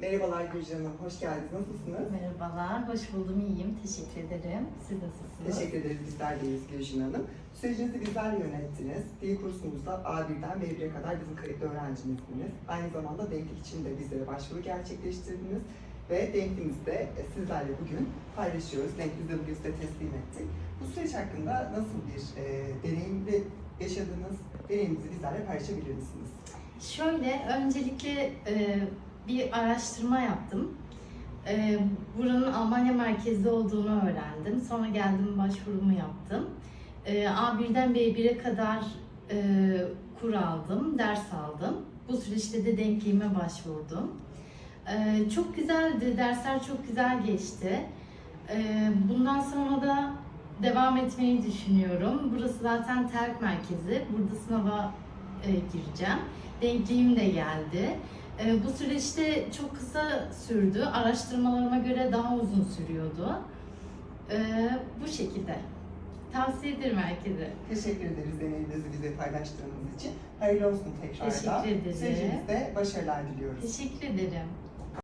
Merhabalar Gülcan Hanım, hoş geldiniz. Nasılsınız? Merhabalar, hoş buldum, iyiyim. Teşekkür ederim. Siz nasılsınız? Teşekkür ederiz, bizler deyiz Gülcan Hanım. Sürecinizi bizler yönettiniz. Dil kursumuzda A1'den B1'e kadar bizim kayıtlı öğrencimizsiniz. Aynı zamanda denklik için de bizlere başvuru gerçekleştirdiniz. Ve denklimizi de e, sizlerle bugün paylaşıyoruz. Denklimizi de bugün size teslim ettik. Bu süreç hakkında nasıl bir e, deneyimle yaşadınız? Deneyiminizi bizlerle paylaşabilir misiniz? Şöyle, öncelikle e, bir araştırma yaptım. E, buranın Almanya merkezli olduğunu öğrendim. Sonra geldim başvurumu yaptım. E, A1'den B1'e kadar e, kur aldım, ders aldım. Bu süreçte de denkliğime başvurdum. E, çok güzeldi, dersler çok güzel geçti. E, bundan sonra da devam etmeyi düşünüyorum. Burası zaten terk merkezi. Burada sınava e, gireceğim. Denkliğim de geldi. E, bu süreçte çok kısa sürdü. Araştırmalarıma göre daha uzun sürüyordu. E, bu şekilde. Tavsiye ederim herkese. Teşekkür ederiz deneyiminizi bize paylaştığınız için. Hayırlı olsun tekrardan. Teşekkür ederim. Sürecinizde başarılar diliyoruz. Teşekkür ederim.